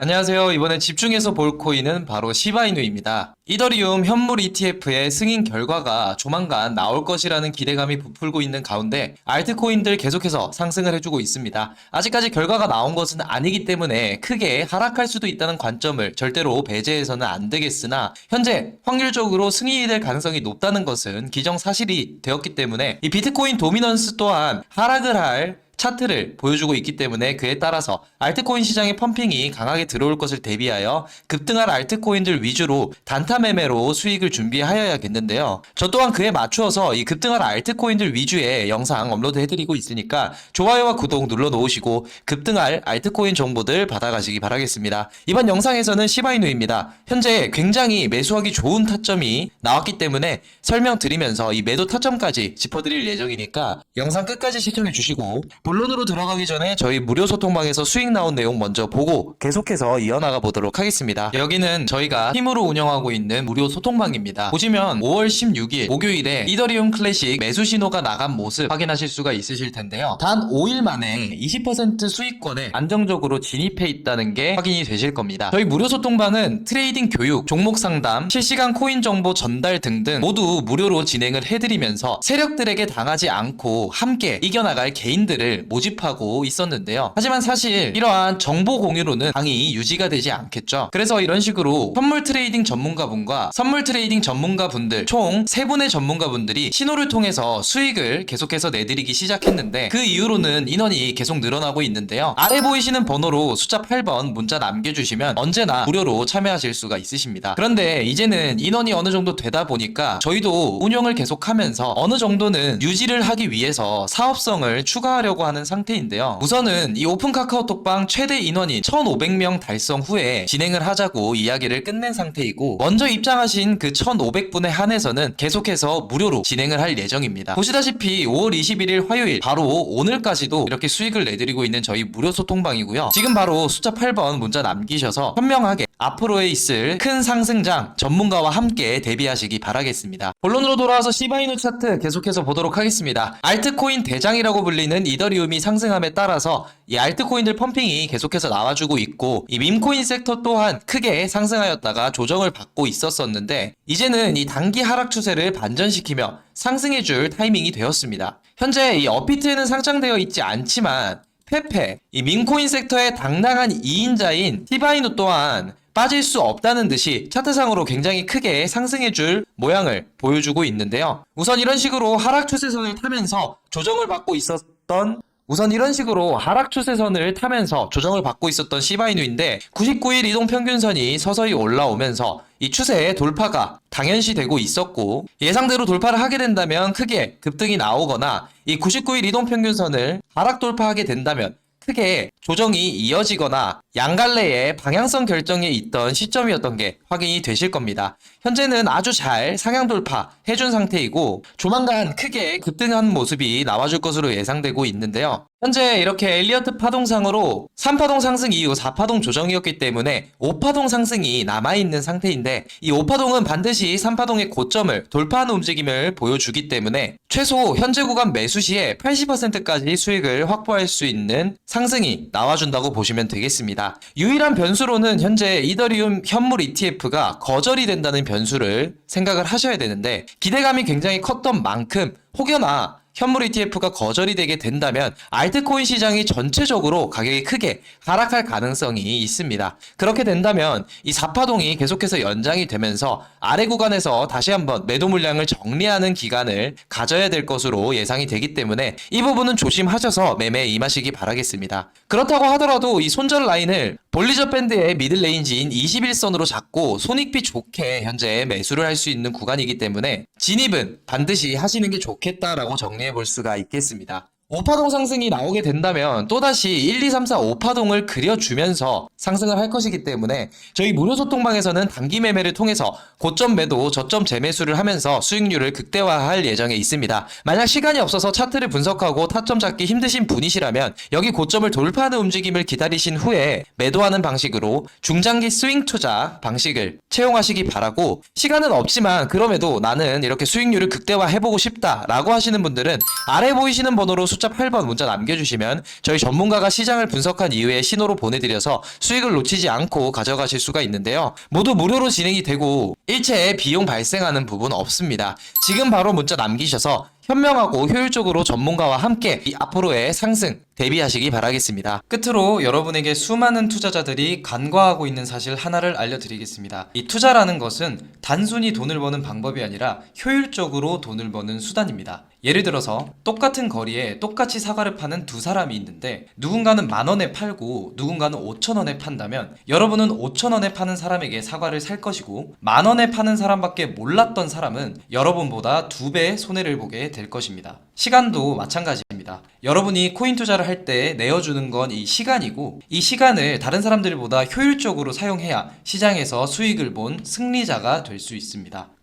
안녕하세요. 이번에 집중해서 볼 코인은 바로 시바이누입니다. 이더리움 현물 ETF의 승인 결과가 조만간 나올 것이라는 기대감이 부풀고 있는 가운데 알트코인들 계속해서 상승을 해주고 있습니다. 아직까지 결과가 나온 것은 아니기 때문에 크게 하락할 수도 있다는 관점을 절대로 배제해서는 안 되겠으나 현재 확률적으로 승인이 될 가능성이 높다는 것은 기정사실이 되었기 때문에 이 비트코인 도미넌스 또한 하락을 할 차트를 보여주고 있기 때문에 그에 따라서 알트코인 시장의 펌핑이 강하게 들어올 것을 대비하여 급등할 알트코인들 위주로 단타 매매로 수익을 준비하여야겠는데요. 저 또한 그에 맞추어서 이 급등할 알트코인들 위주의 영상 업로드 해드리고 있으니까 좋아요와 구독 눌러 놓으시고 급등할 알트코인 정보들 받아가시기 바라겠습니다. 이번 영상에서는 시바이누입니다. 현재 굉장히 매수하기 좋은 타점이 나왔기 때문에 설명드리면서 이 매도 타점까지 짚어드릴 예정이니까 영상 끝까지 시청해 주시고 본론으로 들어가기 전에 저희 무료 소통방에서 수익 나온 내용 먼저 보고 계속해서 이어나가 보도록 하겠습니다. 여기는 저희가 팀으로 운영하고 있는 무료 소통방입니다. 보시면 5월 16일 목요일에 이더리움 클래식 매수 신호가 나간 모습 확인하실 수가 있으실 텐데요. 단 5일 만에 20% 수익권에 안정적으로 진입해 있다는 게 확인이 되실 겁니다. 저희 무료 소통방은 트레이딩 교육, 종목 상담, 실시간 코인 정보 전달 등등 모두 무료로 진행을 해드리면서 세력들에게 당하지 않고 함께 이겨나갈 개인들을 모집하고 있었는데요. 하지만 사실 이러한 정보 공유로는 방이 유지가 되지 않겠죠. 그래서 이런 식으로 선물 트레이딩 전문가분과 선물 트레이딩 전문가분들 총세 분의 전문가분들이 신호를 통해서 수익을 계속해서 내드리기 시작했는데 그 이후로는 인원이 계속 늘어나고 있는데요. 아래 보이시는 번호로 숫자 8번 문자 남겨주시면 언제나 무료로 참여하실 수가 있으십니다. 그런데 이제는 인원이 어느 정도 되다 보니까 저희도 운영을 계속하면서 어느 정도는 유지를 하기 위해서 사업성을 추가하려고 하는 상태인데요. 우선은 이 오픈 카카오톡방 최대 인원인 1,500명 달성 후에 진행을 하자고 이야기를 끝낸 상태이고 먼저 입장하신 그 1,500분에 한해서는 계속해서 무료로 진행을 할 예정입니다. 보시다시피 5월 21일 화요일 바로 오늘까지도 이렇게 수익을 내드리고 있는 저희 무료 소통방이고요. 지금 바로 숫자 8번 문자 남기셔서 현명하게 앞으로에 있을 큰 상승장 전문가와 함께 대비하시기 바라겠습니다. 본론으로 돌아와서 시바이누 차트 계속해서 보도록 하겠습니다. 알트코인 대장이라고 불리는 이더리움이 상승함에 따라서 이 알트코인들 펌핑이 계속해서 나와주고 있고 이 밈코인 섹터 또한 크게 상승하였다가 조정을 받고 있었었는데 이제는 이 단기 하락 추세를 반전시키며 상승해줄 타이밍이 되었습니다. 현재 이 어피트에는 상장되어 있지 않지만 페페, 이 민코인 섹터의 당당한 2인자인 티바이노 또한 빠질 수 없다는 듯이 차트상으로 굉장히 크게 상승해줄 모양을 보여주고 있는데요. 우선 이런 식으로 하락 추세선을 타면서 조정을 받고 있었던 우선 이런 식으로 하락 추세선을 타면서 조정을 받고 있었던 시바이누인데 99일 이동 평균선이 서서히 올라오면서 이 추세의 돌파가 당연시 되고 있었고 예상대로 돌파를 하게 된다면 크게 급등이 나오거나 이 99일 이동 평균선을 하락 돌파하게 된다면 크게 조정이 이어지거나 양갈래의 방향성 결정에 있던 시점이었던 게 확인이 되실 겁니다. 현재는 아주 잘 상향 돌파 해준 상태이고 조만간 크게 급등한 모습이 나와줄 것으로 예상되고 있는데요. 현재 이렇게 엘리어트 파동상으로 3파동 상승 이후 4파동 조정이었기 때문에 5파동 상승이 남아있는 상태인데 이 5파동은 반드시 3파동의 고점을 돌파하는 움직임을 보여주기 때문에 최소 현재 구간 매수 시에 80%까지 수익을 확보할 수 있는 상승이 나와준다고 보시면 되겠습니다. 유일한 변수로는 현재 이더리움 현물 ETF가 거절이 된다는 변수를 생각을 하셔야 되는데 기대감이 굉장히 컸던 만큼 혹여나 현물 ETF가 거절이 되게 된다면 알트코인 시장이 전체적으로 가격이 크게 하락할 가능성이 있습니다. 그렇게 된다면 이 4파동이 계속해서 연장이 되면서 아래 구간에서 다시 한번 매도 물량을 정리하는 기간을 가져야 될 것으로 예상이 되기 때문에 이 부분은 조심하셔서 매매에 임하시기 바라겠습니다. 그렇다고 하더라도 이 손절 라인을 볼리저 밴드의 미들 레인지인 21선으로 잡고 손익비 좋게 현재 매수를 할 수 있는 구간이기 때문에 진입은 반드시 하시는 게 좋겠다라고 정리 해 볼 수가 있겠습니다. 5파동 상승이 나오게 된다면 또다시 1, 2, 3, 4, 5파동을 그려주면서 상승을 할 것이기 때문에 저희 무료 소통방에서는 단기 매매를 통해서 고점 매도, 저점 재매수를 하면서 수익률을 극대화할 예정에 있습니다. 만약 시간이 없어서 차트를 분석하고 타점 잡기 힘드신 분이시라면 여기 고점을 돌파하는 움직임을 기다리신 후에 매도하는 방식으로 중장기 스윙 투자 방식을 채용하시기 바라고 시간은 없지만 그럼에도 나는 이렇게 수익률을 극대화해보고 싶다라고 하시는 분들은 아래 보이시는 번호로 숫자 숫자 8번 문자 남겨주시면 저희 전문가가 시장을 분석한 이후에 신호로 보내드려서 수익을 놓치지 않고 가져가실 수가 있는데요. 모두 무료로 진행이 되고 일체의 비용 발생하는 부분 없습니다. 지금 바로 문자 남기셔서 현명하고 효율적으로 전문가와 함께 이 앞으로의 상승 대비하시기 바라겠습니다. 끝으로 여러분에게 수많은 투자자들이 간과하고 있는 사실 하나를 알려드리겠습니다. 이 투자라는 것은 단순히 돈을 버는 방법이 아니라 효율적으로 돈을 버는 수단입니다. 예를 들어서 똑같은 거리에 똑같이 사과를 파는 두 사람이 있는데 누군가는 만 원에 팔고 누군가는 5천 원에 판다면 여러분은 5천 원에 파는 사람에게 사과를 살 것이고 만원 에 파는 사람밖에 몰랐던 사람은 여러분보다 두 배의 손해를 보게 될 것입니다. 시간도 마찬가지입니다. 여러분이 코인 투자를 할 때 내어주는 건 이 시간이고 이 시간을 다른 사람들보다 효율적으로 사용해야 시장에서 수익을 본 승리자가 될 수 있습니다.